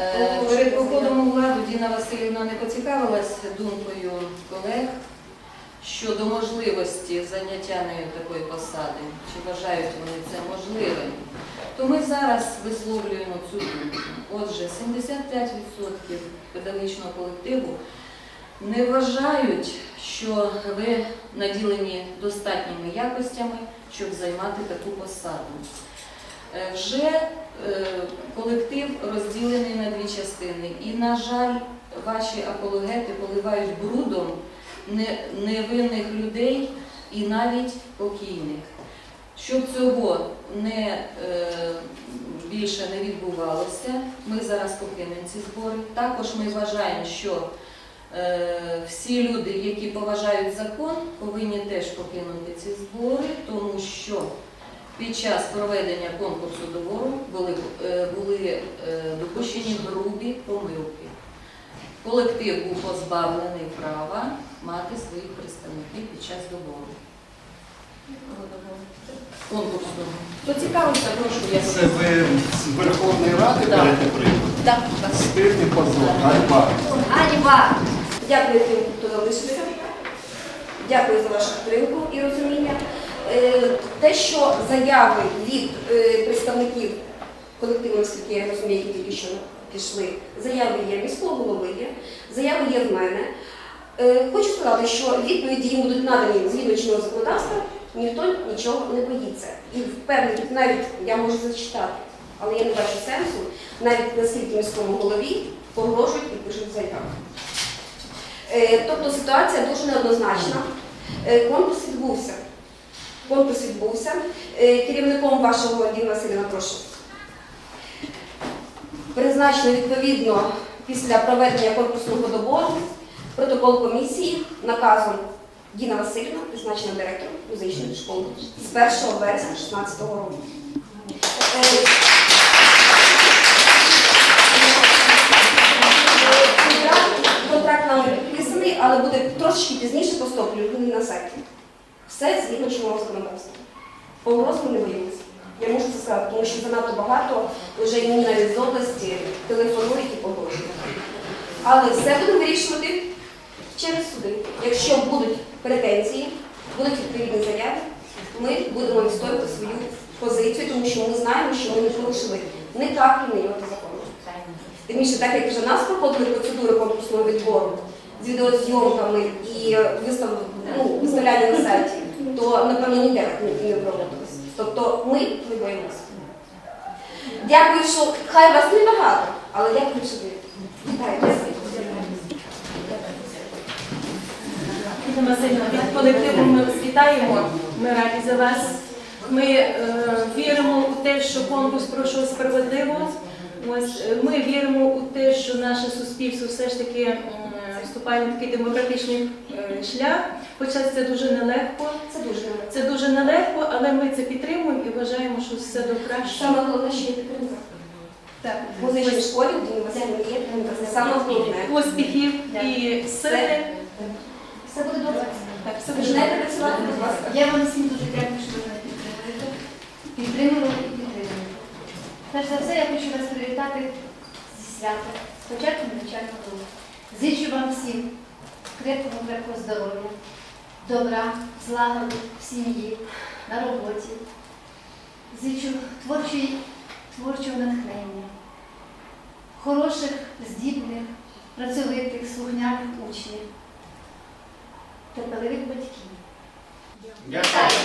Е, Перед походом у владу Діна Васильівна не поцікавилась думкою колег щодо можливості заняття нею такої посади, чи вважають вони це можливим. То ми зараз висловлюємо цю думку. Отже, 75% педагогічного колективу не вважають, що ви наділені достатніми якостями, щоб займати таку посаду. Е, Вже е, колектив розділений на дві частини. І, на жаль, ваші апологети поливають брудом невинних людей і навіть покійних. Щоб цього не, е, більше не відбувалося, ми зараз покинемо ці збори. Також ми вважаємо, що всі люди, які поважають закон, повинні теж покинути ці збори, тому що під час проведення конкурсу добору були, е, були е, допущені грубі помилки. Колектив був позбавлений права мати своїх представників під час добору. Хто цікавився, прошу я. Це ви з Верховної Ради Так. берете приклад? Так, так. Стильний позор, ганьба. Ганьба! Дякую тим, хто залишився. Дякую за вашу підтримку і розуміння. Е, Те, що заяви від е, представників колективу, наскільки я розумію, які тільки що пішли, заяви є міського голови, є, заяви є в мене. Е, Хочу сказати, що відповіді їм будуть надані згідно чинного законодавства, ніхто нічого не боїться. І впевнений, навіть я можу зачитати, але я не бачу сенсу, навіть наскільки міському голові погрожують і пишуть заяву. Е, Тобто ситуація дуже неоднозначна. Конкурс відбувся. Конкурс відбувся. Е, Керівником вашого Діна Васильівна, прошу. Призначено відповідно після проведення конкурсного добору протокол комісії наказом Діна Васильівна, призначена директором музичної школи з 1 вересня 2016 року. Все згідно чинного законодавства. Погроз ми не боїмося. Я можу це сказати, тому що занадто багато вже і мені навіть з області телефонують і погрожують. Але все будемо вирішувати через суди. Якщо будуть претензії, будуть відповідні заяви, ми будемо відстоювати свою позицію, тому що ми знаємо, що ми не порушили не так і не його закону. Тим більше, так як вже нас проходили процедури конкурсного відбору з відеозйомками і вистав, ну, виставляння на сайті, то напевно ніде не, не проводилось. Тобто ми не боїмося. Дякую, що хай вас небагато, але дякую, що ви. Васильівна, від колективу ми вас вітаємо. Ми раді за вас. Ми е, віримо у те, що конкурс пройшов справедливо. Ось е, ми віримо у те, що наше суспільство все ж таки м, вступає на такий демократичний е, шлях. Хоча це дуже нелегко. Це дуже добре. Це дуже нелегко, але ми це підтримуємо і вважаємо, що все до кращого. Саме головне, що є підтримка. Так. В музичній школі в. Це саме головне. Успіхів і сили. Все буде добре. Так, все буде добре. працювати, будь ласка. Я вам всім дуже дякую, що ви мене підтримуєте. Підтримували і підтримуєте. Перш за все, я хочу вас привітати зі святом, з початком навчального року. Зичу вам всім крепкого, крепкого здоров'я, добра, злагоди в сім'ї, на роботі. Зичу творчої, творчого натхнення, хороших, здібних, працьовитих, слухняних учнів, терпеливих батьків. Дякую.